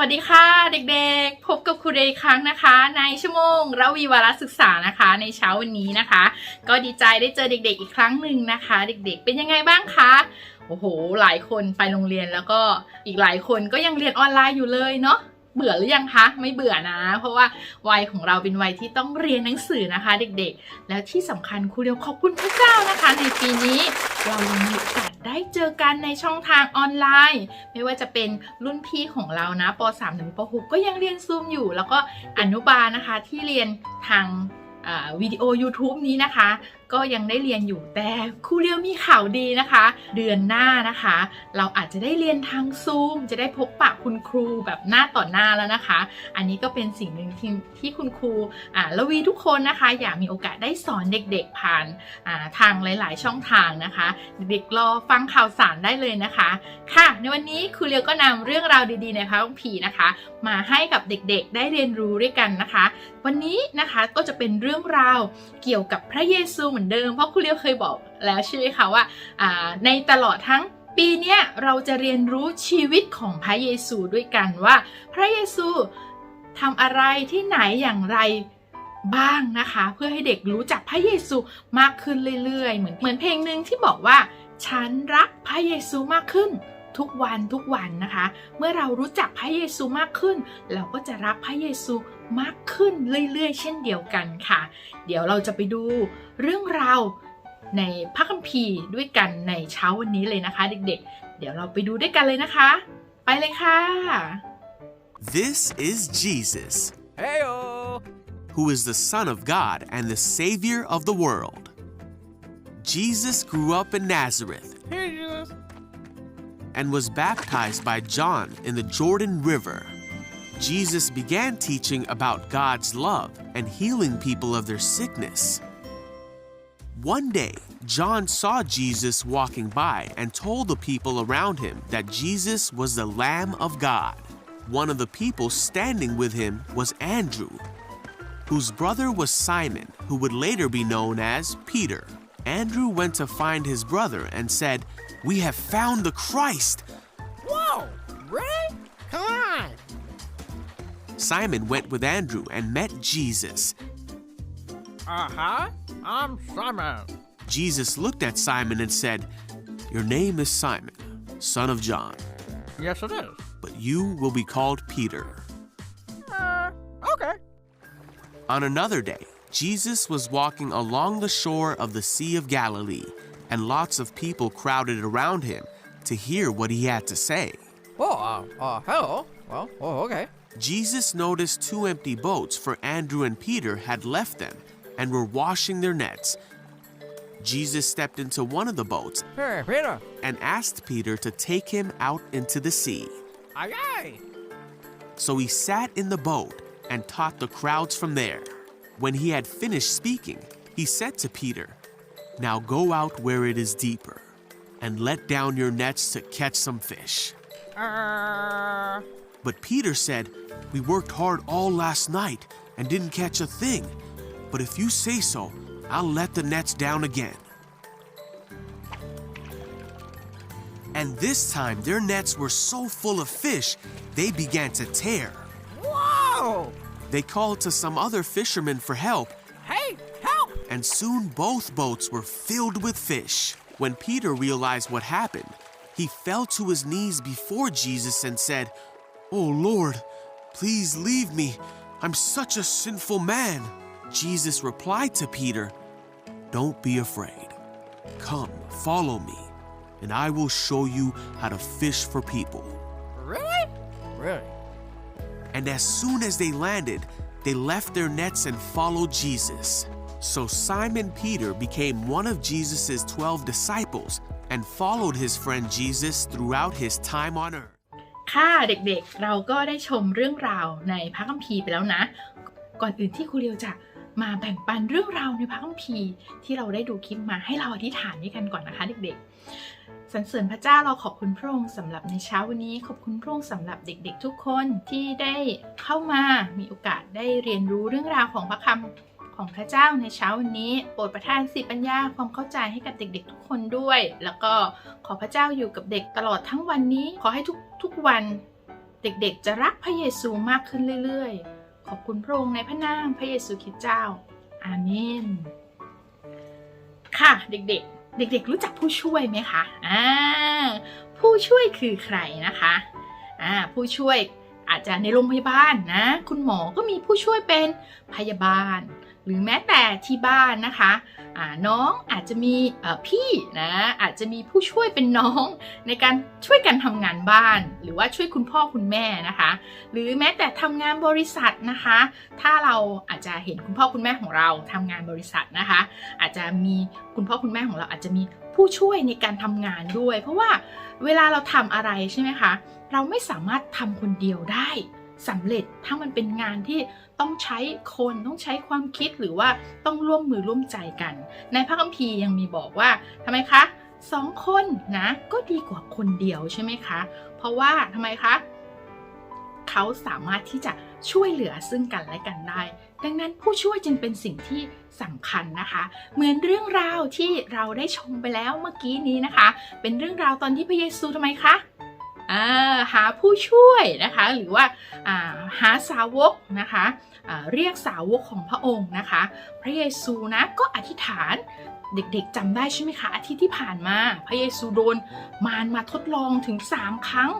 วัสดีค่ะเด็กๆ พบกับครูเดย์อีกครั้งนะคะ ในชั่วโมงระวีวารศึกษานะคะ ในเช้าวันนี้นะคะ ก็ดีใจได้เจอเด็ก ๆ อีกครั้งหนึ่งนะคะ เด็กๆ เป็นยังไงบ้างคะโอ้โห หลายคนไปโรงเรียนแล้วก็อีกหลายคนก็ยังเรียนออนไลน์อยู่เลยเนาะเบื่อหรือยังคะไม่เบื่อนะ เพราะว่าวัยของเราเป็นวัยที่ต้องเรียนหนังสือนะคะ เด็กๆ แล้วที่สำคัญครูเดียวขอบคุณพระเจ้านะคะ ในปีนี้ เรายังมีโอกาสได้เจอกันในช่องทางออนไลน์ ไม่ว่าจะเป็นรุ่นพี่ของเรานะป .3 ถึงป .6 ก็ยังเรียนซูมอยู่ แล้วก็อนุบาลนะคะที่เรียนทางวิดีโอ YouTube นี้นะคะก็ยังได้เรียนอยู่แต่ครูเรียวมีข่าวดีนะคะ เดือนหน้านะคะ เราอาจจะได้เรียนทางซูมจะได้พบปะคุณครูแบบหน้าต่อหน้าแล้วนะคะ อันนี้ก็เป็นสิ่งหนึ่งที่ที่คุณครูอ่าละวีทุกคนนะคะ อยากมีโอกาสได้สอนเด็กๆผ่านอ่าทางหลาย ๆ ช่องทางนะคะ เด็กรอฟังข่าวสารได้เลยนะคะ ค่ะ ในวันนี้ครูเลียวก็นำเรื่องราวดีๆในพระคัมภีร์นะคะ มาให้กับเด็กๆ ได้เรียนรู้ด้วยกันนะคะ วันนี้นะคะก็จะเป็นเรื่องราวเกี่ยวกับพระเยซูเหมือนเดิม เพราะครูเลียวเคยบอกแล้วใช่ไหมคะว่าอ่าในตลอดทั้งปีเนี้ยเราจะเรียนรู้ชีวิตของพระเยซูด้วยกันว่า พระเยซูทำอะไรที่ไหนอย่างไรบ้างนะคะ เพื่อให้เด็กรู้จักพระเยซูมากขึ้นเรื่อยๆ เหมือนเหมือนเพลงหนึ่งที่บอกว่า ฉันรักพระเยซูมากขึ้น ทุกวันทุกวันนะคะ เมื่อเรารู้จักพระเยซูมากขึ้น เราก็จะรักพระเยซูมากขึ้นเรื่อยๆ เช่นเดียวกันค่ะ เดี๋ยวเราจะไปดูเรื่องราวในพระคัมภีร์ด้วยกันในเช้าวันนี้เลยนะคะ เด็กๆ เดี๋ยวเราไปดูด้วยกันเลยนะคะ ไปเลยค่ะ This is Jesus, Heyo! who is the Son of God and the Savior of the world. Jesus grew up in Nazareth Here Jesus. And was baptized by John in the Jordan River. Jesus began teaching about God's love and healing people of their sickness. One day, John saw Jesus walking by and told the people around him that Jesus was the Lamb of God. One of the people standing with him was Andrew, whose brother was Simon, who would later be known as Peter. Andrew went to find his brother and said, We have found the Christ. Whoa! Really? Come on! Simon went with Andrew and met Jesus. Uh huh. I'm Simon. Jesus looked at Simon and said, Your name is Simon, son of John, Yes, it is. but you will be called Peter. Uh, okay. On another day, Jesus was walking along the shore of the Sea of Galilee, and lots of people crowded around him to hear what he had to say. Oh, uh, uh, hello. Well, oh, okay. Jesus noticed two empty boats, for Andrew and Peter had left them and were washing their nets. Jesus stepped into one of the boats Peter. and asked Peter to take him out into the sea. Aye, aye. So he sat in the boat and taught the crowds from there. When he had finished speaking, he said to Peter, Now go out where it is deeper and let down your nets to catch some fish. Uh, But Peter said, We worked hard all last night and didn't catch a thing. But if you say so, I'll let the nets down again. And this time their nets were so full of fish, they began to tear. whoa! They called to some other fishermen for help, Hey! And soon both boats were filled with fish. When Peter realized what happened, he fell to his knees before Jesus and said, Oh Lord, please leave me. I'm such a sinful man. Jesus replied to Peter, Don't be afraid. Come, follow me, and I will show you how to fish for people. Really? Really? And as soon as they landed, they left their nets and followed Jesus. So Simon Peter became one of Jesus' 12 disciples and followed his friend Jesus throughout his time on earth. ค่ะเด็กๆ เราก็ได้ชมเรื่องราวในพระคัมภีร์ไปแล้วนะ ก่อนอื่นที่ครูเรียวจะมาแบ่งปันเรื่องราวในพระคัมภีร์ที่เราได้ดูคลิปมาให้เราอธิษฐานด้วยกันก่อนนะคะ เด็กๆสรรเสริญพระเจ้าเราขอบคุณพระองค์สำหรับในเช้าวันนี้ ขอบคุณพระองค์สำหรับเด็ก ๆ ทุกคนที่ได้เข้ามามีโอกาสได้เรียนรู้เรื่องราวของพระคำ ของพระเจ้าในเช้าวันนี้ โปรดประทานสิปัญญาความเข้าใจให้กับเด็กๆ ทุกคนด้วย แล้วก็ขอพระเจ้าอยู่กับเด็กตลอดทั้งวันนี้ ขอให้ทุกทุกวันเเด็กๆ จะรักพระเยซูมากขึ้นเรื่อยๆ ขอบคุณพระองค์ในพระนามพระเยซูคริสต์เจ้า อาเมน ค่ะเด็กๆ เด็กๆ รู้จักผู้ช่วยไหมคะอ่าผู้ช่วยคือใครนะคะอ่าผู้ช่วยอาจจะในโรงพยาบาลนะ คุณหมอก็มีผู้ช่วยเป็นพยาบาล หรือแม้แต่ที่บ้านนะคะน้องอาจจะมีพี่นะอาจจะมีผู้ช่วยเป็นน้องในการช่วยกันทำงานบ้าน หรือว่าช่วยคุณพ่อคุณแม่นะคะ หรือแม้แต่ทำงานบริษัทนะคะ ถ้าเราอาจจะเห็นคุณพ่อคุณแม่ของเราทำงานบริษัทนะคะ อาจจะมีคุณพ่อคุณแม่ของเราอาจจะมีผู้ช่วยในการทำงานด้วย เพราะว่าเวลาเราทำอะไรใช่ไหมคะเราไม่สามารถทำคนเดียวได้ สำเร็จถ้ามันเป็นงานที่ต้องใช้คนต้องใช้ความคิดหรือว่าต้องร่วมมือร่วมใจกัน ในพระคัมภีร์ยังมีบอกว่าทำไมคะสองคนนะก็ดีกว่าคนเดียวใช่ไหมคะ เพราะว่าทำไมคะเขาสามารถที่จะช่วยเหลือซึ่งกันและกันได้ ดังนั้นผู้ช่วยจึงเป็นสิ่งที่สำคัญนะคะ เหมือนเรื่องราวที่เราได้ชมไปแล้วเมื่อกี้นี้นะคะ เป็นเรื่องราวตอนที่พระเยซูทำไมคะ หาผู้ช่วยนะคะหรือว่าหาสาวกนะคะเรียกสาวกของพระองค์นะคะ พระเยซูนะก็อธิษฐานเด็กๆจำได้ใช่ไหมคะอาทิตย์ที่ผ่านมา พระเยซูโดนมารมาทดลองถึง 3 ครั้ง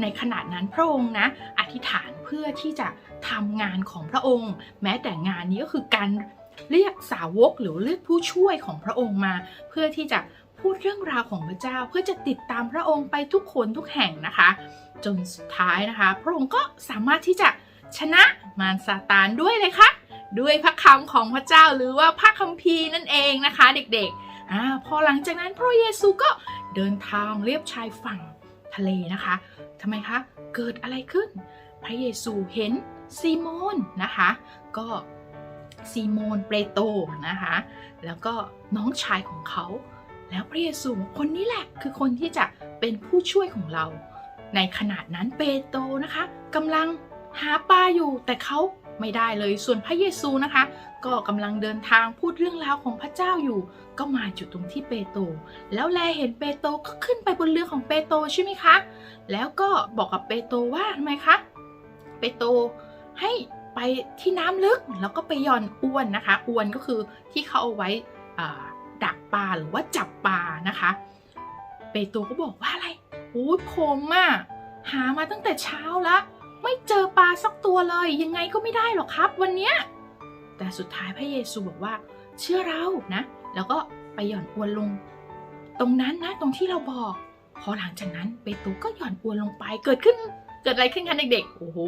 ในขณะนั้นพระองค์นะอธิษฐานเพื่อที่จะทำงานของพระองค์ แม้แต่งานนี้ก็คือการเรียกสาวกหรือเรียกผู้ช่วยของพระองค์มา เพื่อที่จะ พูดเรื่องราวของพระเจ้าเพื่อจะติดตามพระองค์ไปทุกคนทุกแห่งนะคะ จนสุดท้ายนะคะ พระองค์ก็สามารถที่จะชนะมารซาตานด้วยเลยค่ะด้วยพระคำของพระเจ้าหรือว่าพระคัมภีร์นั่นเองนะคะ เด็กๆอพอหลังจากนั้นพระเยซูก็เดินทางเลียบชายฝั่งทะเลนะคะทำไมคะ เกิดอะไรขึ้น พระเยซูเห็นซีโมนนะคะ ก็ซีโมนเปโตรนะคะ แล้วก็น้องชายของเขา แล้วพระเยซูคนนี้แหละคือคนที่จะเป็นผู้ช่วยของเรา ในขณะนั้นเปโตรนะคะกำลังหาปลาอยู่แต่เขาไม่ได้เลยส่วนพระเยซูนะคะ ก็กำลังเดินทางพูดเรื่องราวของพระเจ้าอยู่ ก็มาจุดตรงที่เปโตรแล้วแลเห็นเปโตรก็ขึ้นไปบนเรือของเปโตรใช่ไหมคะ แล้วก็บอกกับเปโตรว่าทำไมคะเปโตรให้ไปที่น้ำลึกแล้วก็ไปย่อนอวนนะคะอวนก็คือที่เขาเอาไว้อ่า ดักปลาหรือว่าจับปลานะคะเปโตรก็บอกว่าอะไรโอ้ยผมอะหามาตั้งแต่เช้าแล้วไม่เจอปลาสักตัวเลย ยังไงก็ไม่ได้หรอกครับวันเนี้ยแต่สุดท้ายพระเยซูบอกว่า เชื่อเรานะ แล้วก็ไปหย่อนอวนลง ตรงนั้นนะตรงที่เราบอก พอหลังจากนั้นเปโตรก็หย่อนอวนลงไปเกิดขึ้นเกิดอะไรขึ้นคะเด็กๆ โอ้โห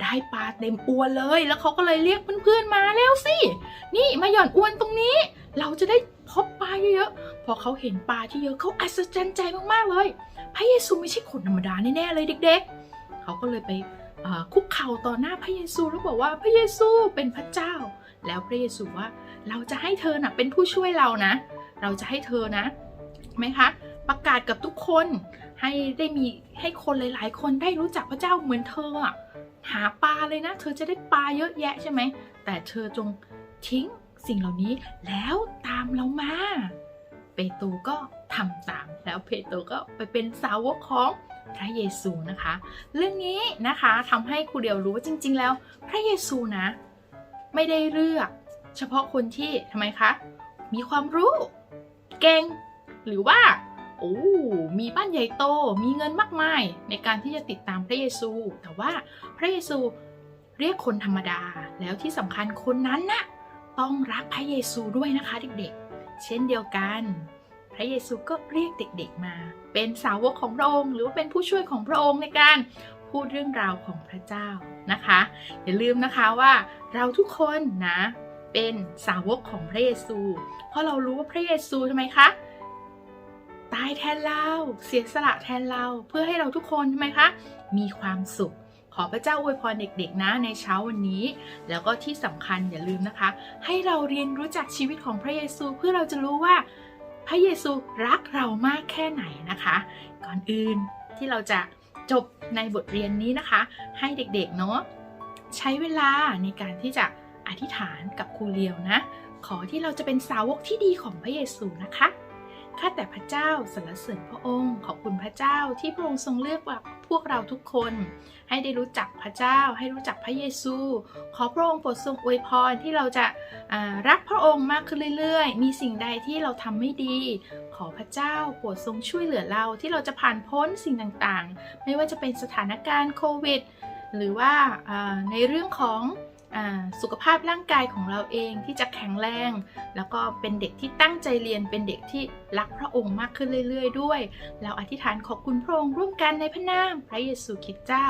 ได้ปลาเต็มอวนเลย แล้วเขาก็เลยเรียกเพื่อนๆมาแล้วสิ นี่มาหย่อนอวนตรงนี้ เราจะได้ พบปลาเยอะๆ พอเขาเห็นปลาที่เยอะเขาอัศจรรย์ใจมากๆเลย พระเยซูไม่ใช่คนธรรมดาแน่ๆเลยเด็ก ๆ เขาก็เลยไปคุกเข่าต่อหน้าพระเยซูแล้วบอกว่าพระเยซูเป็นพระเจ้า แล้วพระเยซูว่าเราจะให้เธอน่ะเป็นผู้ช่วยเรานะ เราจะให้เธอนะไหมคะ ประกาศกับทุกคนให้ได้มีให้คนหลาย ๆ คนได้รู้จักพระเจ้าเหมือนเธอหาปลาเลยนะ เธอจะได้ปลาเยอะแยะใช่ไหมแต่เธอจงทิ้ง สิ่งเหล่านี้แล้วตามเรามา เปโตรก็ทำตามแล้วเปโตรก็ไปเป็นสาวกของพระเยซูนะคะ เรื่องนี้นะคะทำให้ครูเดียวรู้ว่าจริง ๆ แล้ว พระเยซูนะ ไม่ได้เลือก เฉพาะคนที่ทำไมคะ มีความรู้ เก่ง หรือว่าโอ้มีบ้านใหญ่โต มีเงินมากมายในการที่จะติดตามพระเยซู แต่ว่าพระเยซูเรียกคนธรรมดา แล้วที่สำคัญคนนั้นน่ะ ต้องรักพระเยซูด้วยนะคะเด็กๆ เช่นเดียวกัน พระเยซูก็เรียกเด็กๆมา เป็นสาวกของพระองค์ หรือว่าเป็นผู้ช่วยของพระองค์ในการพูดเรื่องราวของพระเจ้านะคะ อย่าลืมนะคะว่าเราทุกคนนะ เป็นสาวกของพระเยซู เพราะเรารู้ว่าพระเยซูทำไมคะตายแทนเรา เสียสละแทนเรา เพื่อให้เราทุกคนทำไมคะ มีความสุขข อพระเจ้าอวยพรเด็กๆ นะในเช้าวันนี้ แล้วก็ที่สำคัญอย่าลืมนะคะ ให้เราเรียนรู้จักชีวิตของพระเยซูเพื่อเราจะรู้ว่า พระเยซูรักเรามากแค่ไหนนะคะ ก่อนอื่นที่เราจะจบในบทเรียนนี้นะคะ ให้เด็กๆเนาะใช้เวลาในการที่จะอธิษฐานกับครูเลียวนะ ขอที่เราจะเป็นสาวกที่ดีของพระเยซูนะคะข้าแต่พระเจ้าสรรเสริญพระองค์ ขอบคุณพระเจ้าที่พระองค์ทรงเลือกว่า พวกเราทุกคน ให้ได้รู้จักพระเจ้า ให้รู้จักพระเยซู ขอพระองค์โปรดทรงอวยพรที่เราจะารักพระองค์มากขึ้นเรื่อยๆ มีสิ่งใดที่เราทำไม่ดี ขอพระเจ้าโปรดทรงช่วยเหลือเราที่เราจะผ่านพ้นสิ่งต่างๆ ไม่ว่าจะเป็นสถานการณ์โควิด หรือว่าาในเรื่องของ สุขภาพร่างกายของเราเองที่จะแข็งแรง แล้วก็เป็นเด็กที่ตั้งใจเรียนเป็นเด็กที่รักพระองค์มากขึ้นเรื่อย ๆ ด้วย เราอธิษฐานขอบคุณพระองค์ร่วมกันในพระนามพระเยซูคริสต์เจ้า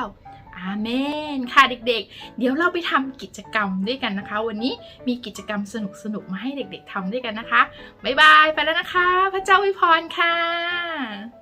อาเมนค่ะเด็กๆ เดี๋ยวเราไปทำกิจกรรมด้วยกันนะคะ วันนี้มีกิจกรรมสนุกๆมาให้เด็กๆทำด้วยกันนะคะ บ๊ายบาย ไปแล้วนะคะ พระเจ้าอวยพรค่ะ